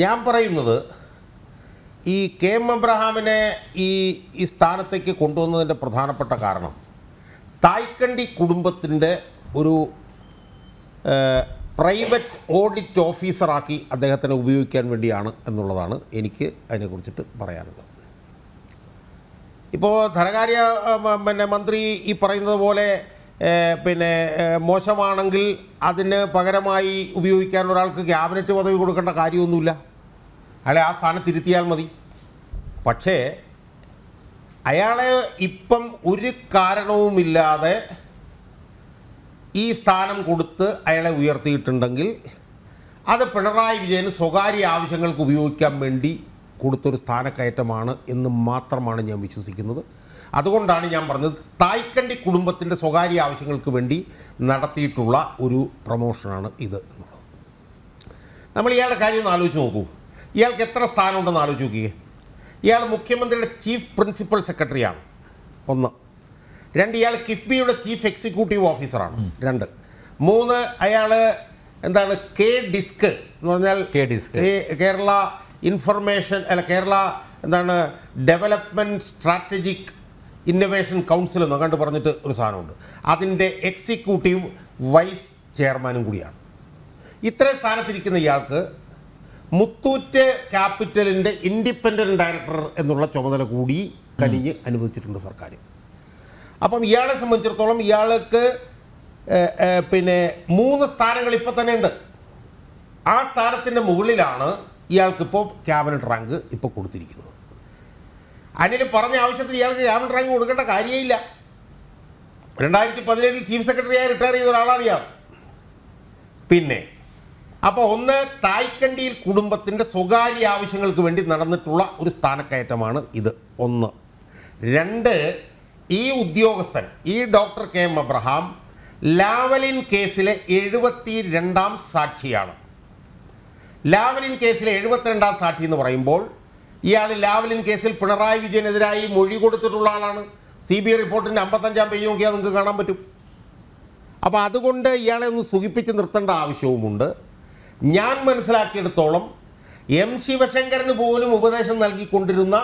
ഞാൻ പറയുന്നത് ഈ കെ എം എബ്രഹാമിനെ ഈ ഈ സ്ഥാനത്തേക്ക് കൊണ്ടുവന്നതിന്റെ പ്രധാനപ്പെട്ട കാരണം തായ്ക്കണ്ടി കുടുംബത്തിന്റെ ഒരു പ്രൈവറ്റ് ഓഡിറ്റ് ഓഫീസറാക്കി അദ്ദേഹത്തിനെ ഉപയോഗിക്കാൻ വേണ്ടിയാണ് എന്നുള്ളതാണ് എനിക്ക് അതിനെക്കുറിച്ചിട്ട് പറയാനുള്ളത്. ഇപ്പോൾ ധനകാര്യ പിന്നെ മന്ത്രി ഈ പറയുന്നത് പോലെ പിന്നെ മോശമാണെങ്കിൽ അതിന് പകരമായി ഉപയോഗിക്കാൻ ഒരാൾക്ക് ക്യാബിനറ്റ് പദവി കൊടുക്കേണ്ട കാര്യമൊന്നുമില്ല. അയാളെ ആ സ്ഥാനത്തിരുത്തിയാൽ മതി. പക്ഷേ അയാളെ ഇപ്പം ഒരു കാരണവുമില്ലാതെ ഈ സ്ഥാനം കൊടുത്ത് അയാളെ ഉയർത്തിയിട്ടുണ്ടെങ്കിൽ അത് പിണറായി വിജയന് സ്വകാര്യ ആവശ്യങ്ങൾക്ക് ഉപയോഗിക്കാൻ വേണ്ടി കൊടുത്തൊരു സ്ഥാനക്കയറ്റമാണ് എന്ന് മാത്രമാണ് ഞാൻ വിശ്വസിക്കുന്നത്. അതുകൊണ്ടാണ് ഞാൻ പറഞ്ഞത് തായ്ക്കണ്ടി കുടുംബത്തിന്റെ സ്വകാര്യ ആവശ്യങ്ങൾക്ക് വേണ്ടി നടത്തിയിട്ടുള്ള ഒരു പ്രൊമോഷനാണ് ഇത് എന്നുള്ളത്. നമ്മൾ ഇയാളുടെ കാര്യം ഒന്ന് ആലോചിച്ച് നോക്കൂ. ഇയാൾക്ക് എത്ര സ്ഥാനമുണ്ടെന്ന് ആലോചിച്ച് നോക്കിയേ. ഇയാൾ മുഖ്യമന്ത്രിയുടെ ചീഫ് പ്രിൻസിപ്പൽ സെക്രട്ടറിയാണ്. ഒന്ന്. രണ്ട് ഇയാൾ കിഫ്ബിയുടെ ചീഫ് എക്സിക്യൂട്ടീവ് ഓഫീസറാണ്. രണ്ട്. മൂന്ന് അയാൾ എന്താണ് കെ ഡിസ്ക് എന്ന് പറഞ്ഞാൽ കെ ഡിസ്ക്. കേരള ഇൻഫർമേഷൻ അല്ല കേരള എന്താണ് ഡെവലപ്മെന്റ് സ്ട്രാറ്റജിക് ഇന്നൊവേഷൻ കൗൺസിൽ എന്നോ കണ്ട് പറഞ്ഞിട്ട് ഒരു സാധനമുണ്ട്. അതിന്റെ എക്സിക്യൂട്ടീവ് വൈസ് ചെയർമാനും കൂടിയാണ്. ഇത്രയും സ്ഥാനത്തിരിക്കുന്ന ഇയാൾക്ക് മുത്തൂറ്റ് ക്യാപിറ്റലിന്റെ ഇൻഡിപെൻഡന്റ് ഡയറക്ടർ എന്നുള്ള ചുമതല കൂടി കനിഞ്ഞ് അനുവദിച്ചിട്ടുണ്ട് സർക്കാർ അപ്പം ഇയാളെ സംബന്ധിച്ചിടത്തോളം ഇയാൾക്ക് പിന്നെ മൂന്ന് സ്ഥാനങ്ങൾ ഇപ്പം തന്നെ ഉണ്ട്. ആ സ്ഥാനത്തിന്റെ മുകളിലാണ് ഇയാൾക്കിപ്പോൾ ക്യാബിനറ്റ് റാങ്ക് ഇപ്പോൾ കൊടുത്തിരിക്കുന്നത്. അനിൽ പറഞ്ഞ ആവശ്യത്തിൽ ഇയാൾക്ക് ക്യാബിൻ റാങ്ക് കൊടുക്കേണ്ട കാര്യമില്ല. രണ്ടായിരത്തി പതിനേഴിൽ ചീഫ് സെക്രട്ടറിയായി റിട്ടയർ ചെയ്ത ഒരാളാണ് ഇയാൾ. പിന്നെ അപ്പോൾ ഒന്ന് തായ്ക്കണ്ടിയിൽ കുടുംബത്തിന്റെ സ്വകാര്യ ആവശ്യങ്ങൾക്ക് വേണ്ടി നടന്നിട്ടുള്ള ഒരു സ്ഥാനക്കയറ്റമാണ് ഇത്. ഒന്ന്. രണ്ട് ഈ ഉദ്യോഗസ്ഥൻ ഈ doctor K M Abraham Lavalin കേസിലെ എഴുപത്തി രണ്ടാം സാക്ഷിയാണ്. ലാവലിൻ കേസിലെ എഴുപത്തിരണ്ടാം സാക്ഷി എന്ന് പറയുമ്പോൾ ഇയാൾ ലാവലിൻ കേസിൽ പിണറായി വിജയനെതിരായി മൊഴി കൊടുത്തിട്ടുള്ള ആളാണ്. സി ബി ഐ റിപ്പോർട്ടിന്റെ അമ്പത്തഞ്ചാം പേജ് നോക്കിയാൽ നിങ്ങൾക്ക് കാണാൻ പറ്റും. അപ്പോൾ അതുകൊണ്ട് ഇയാളെ ഒന്ന് സുഖിപ്പിച്ച് നിർത്തേണ്ട ആവശ്യവുമുണ്ട്. ഞാൻ മനസ്സിലാക്കിയെടുത്തോളം എം ശിവശങ്കരന് പോലും ഉപദേശം നൽകിക്കൊണ്ടിരുന്ന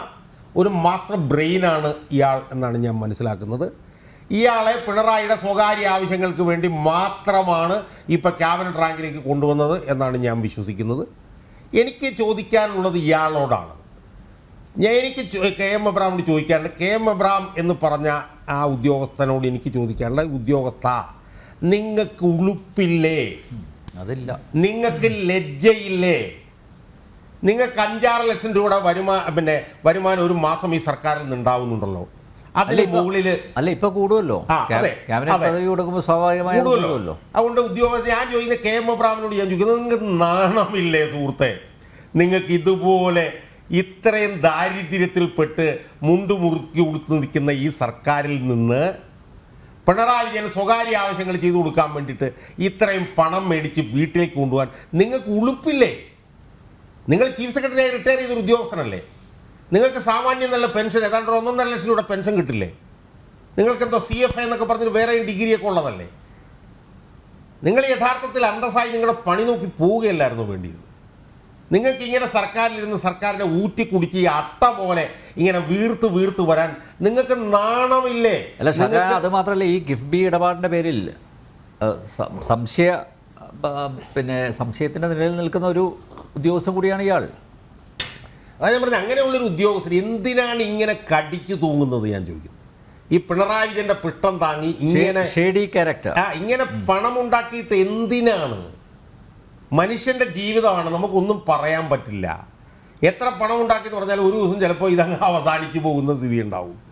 ഒരു മാസ്റ്റർ ബ്രെയിനാണ് ഇയാൾ എന്നാണ് ഞാൻ മനസ്സിലാക്കുന്നത്. ഇയാളെ പിണറായിയുടെ സ്വകാര്യ ആവശ്യങ്ങൾക്ക് വേണ്ടി മാത്രമാണ് ഇപ്പോൾ ക്യാബിനറ്റ് റാങ്കിലേക്ക് കൊണ്ടുവന്നത് എന്നാണ് ഞാൻ വിശ്വസിക്കുന്നത്. എനിക്ക് ചോദിക്കാനുള്ളത് ഇയാളോടാണ്. ഞാൻ എനിക്ക് കെ എം എബ്രാമിനോട് ചോദിക്കാനുള്ളത് കെ എം എബ്രാം എന്ന് പറഞ്ഞ ആ ഉദ്യോഗസ്ഥനോട് എനിക്ക് ചോദിക്കാനുള്ള ഉദ്യോഗസ്ഥ നിങ്ങൾക്ക് ഉളുപ്പില്ലേ? അതില്ല. നിങ്ങൾക്ക് ലജ്ജയില്ലേ? നിങ്ങൾക്ക് അഞ്ചാറ് ലക്ഷം രൂപയുടെ വരുമാ പിന്നെ വരുമാനം ഒരു മാസം ഈ സർക്കാരിൽ നിന്ന് ഉണ്ടാവുന്നുണ്ടല്ലോ. അതിന് മുകളിൽ അല്ല ഇപ്പൊ കൂടുമല്ലോ കൊടുക്കുമ്പോൾ സ്വാഭാവികമായി കൂടുമല്ലോ അതുകൊണ്ട് ഉദ്യോഗസ്ഥ ഞാൻ ചോദിക്കുന്ന കെ എം എബ്രാമിനോട് ഞാൻ ചോദിക്കുന്നത് നിങ്ങൾക്ക് നാണമില്ലേ സുഹൃത്തെ? നിങ്ങൾക്ക് ഇതുപോലെ ഇത്രയും ദാരിദ്ര്യത്തിൽപ്പെട്ട് മുണ്ടു മുറുക്കി കൊടുത്ത് നിൽക്കുന്ന ഈ സർക്കാരിൽ നിന്ന് പിണറായി വിജയൻ സ്വകാര്യ ആവശ്യങ്ങൾ ചെയ്തു കൊടുക്കാൻ വേണ്ടിയിട്ട് ഇത്രയും പണം മേടിച്ച് വീട്ടിലേക്ക് കൊണ്ടുപോകാൻ നിങ്ങൾക്ക് ഉളുപ്പില്ലേ? നിങ്ങൾ ചീഫ് സെക്രട്ടറി ആയി റിട്ടയർ ചെയ്തൊരു ഉദ്യോഗസ്ഥനല്ലേ? നിങ്ങൾക്ക് സാമാന്യം നല്ല പെൻഷൻ ഏതാണ്ട് ഒന്നൊന്നര ലക്ഷം രൂപയുടെ പെൻഷൻ കിട്ടില്ലേ? നിങ്ങൾക്ക് എന്തോ സി എഫ് എന്നൊക്കെ പറഞ്ഞിട്ട് വേറെയും ഡിഗ്രിയൊക്കെ ഉള്ളതല്ലേ? നിങ്ങൾ യഥാർത്ഥത്തിൽ അന്തസ്സായി നിങ്ങളുടെ പണി നോക്കി പോവുകയല്ലായിരുന്നു വേണ്ടിയിരുന്നത്. നിങ്ങൾക്ക് ഇങ്ങനെ സർക്കാരിലിരുന്ന് സർക്കാരിനെ ഊറ്റി കുടിച്ച് ഈ അത്ത പോലെ ഇങ്ങനെ വീർത്ത് വീർത്ത് വരാൻ നിങ്ങൾക്ക് നാണമില്ലേ? അല്ല അത് മാത്രമല്ല ഈ കിഫ്ബി ഇടപാടിന്റെ പേരിൽ സംശയ പിന്നെ സംശയത്തിന്റെ നിലയിൽ നിൽക്കുന്ന ഒരു ഉദ്യോഗസ്ഥൻ കൂടിയാണ് ഇയാൾ. അതാ ഞാൻ പറഞ്ഞത് അങ്ങനെയുള്ളൊരു ഉദ്യോഗസ്ഥർ എന്തിനാണ് ഇങ്ങനെ കടിച്ചു തൂങ്ങുന്നത് ഞാൻ ചോദിക്കുന്നത് ഈ പിണറായി വിജയന്റെ പിട്ടം താങ്ങി ഇങ്ങനെ ഷേഡി ക്യാരക്ടർ ആ ഇങ്ങനെ പണം ഉണ്ടാക്കിയിട്ട് എന്തിനാണ്? മനുഷ്യന്റെ ജീവിതമാണ് നമുക്കൊന്നും പറയാൻ പറ്റില്ല. എത്ര പണം ഉണ്ടാക്കി എന്ന് പറഞ്ഞാൽ ഒരു ദിവസം ചിലപ്പോൾ ഇതങ്ങ് അവസാനിച്ചു പോകുന്ന സ്ഥിതി ഉണ്ടാവും.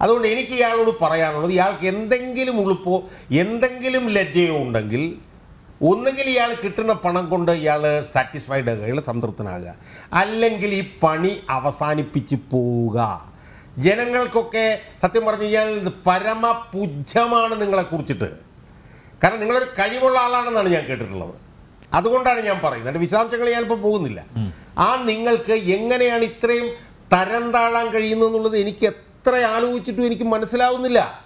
അതുകൊണ്ട് എനിക്ക് ഇയാളോട് പറയാനുള്ളത് ഇയാൾക്ക് എന്തെങ്കിലും ഉളുപ്പോ എന്തെങ്കിലും ലജ്ജയോ ഉണ്ടെങ്കിൽ ഒന്നുകിൽ ഇയാൾ കിട്ടുന്ന പണം കൊണ്ട് ഇയാൾ സാറ്റിസ്ഫൈഡ് ആകുക ഇയാൾ സംതൃപ്തനാകുക. അല്ലെങ്കിൽ ഈ പണി അവസാനിപ്പിച്ച് പോവുക. ജനങ്ങൾക്കൊക്കെ സത്യം പറഞ്ഞു കഴിഞ്ഞാൽ പരമപുജ്യമാണ് നിങ്ങളെ കുറിച്ചിട്ട്. കാരണം നിങ്ങളൊരു കഴിവുള്ള ആളാണെന്നാണ് ഞാൻ കേട്ടിട്ടുള്ളത്. അതുകൊണ്ടാണ് ഞാൻ പറയുന്നത്. എന്റെ വിശദാംശങ്ങൾ ഞാനിപ്പോൾ പോകുന്നില്ല. ആ നിങ്ങൾക്ക് എങ്ങനെയാണ് ഇത്രയും തരം താഴാൻ കഴിയുന്നതെന്നുള്ളത് എനിക്ക് എത്ര ആലോചിച്ചിട്ടും എനിക്ക് മനസ്സിലാവുന്നില്ല.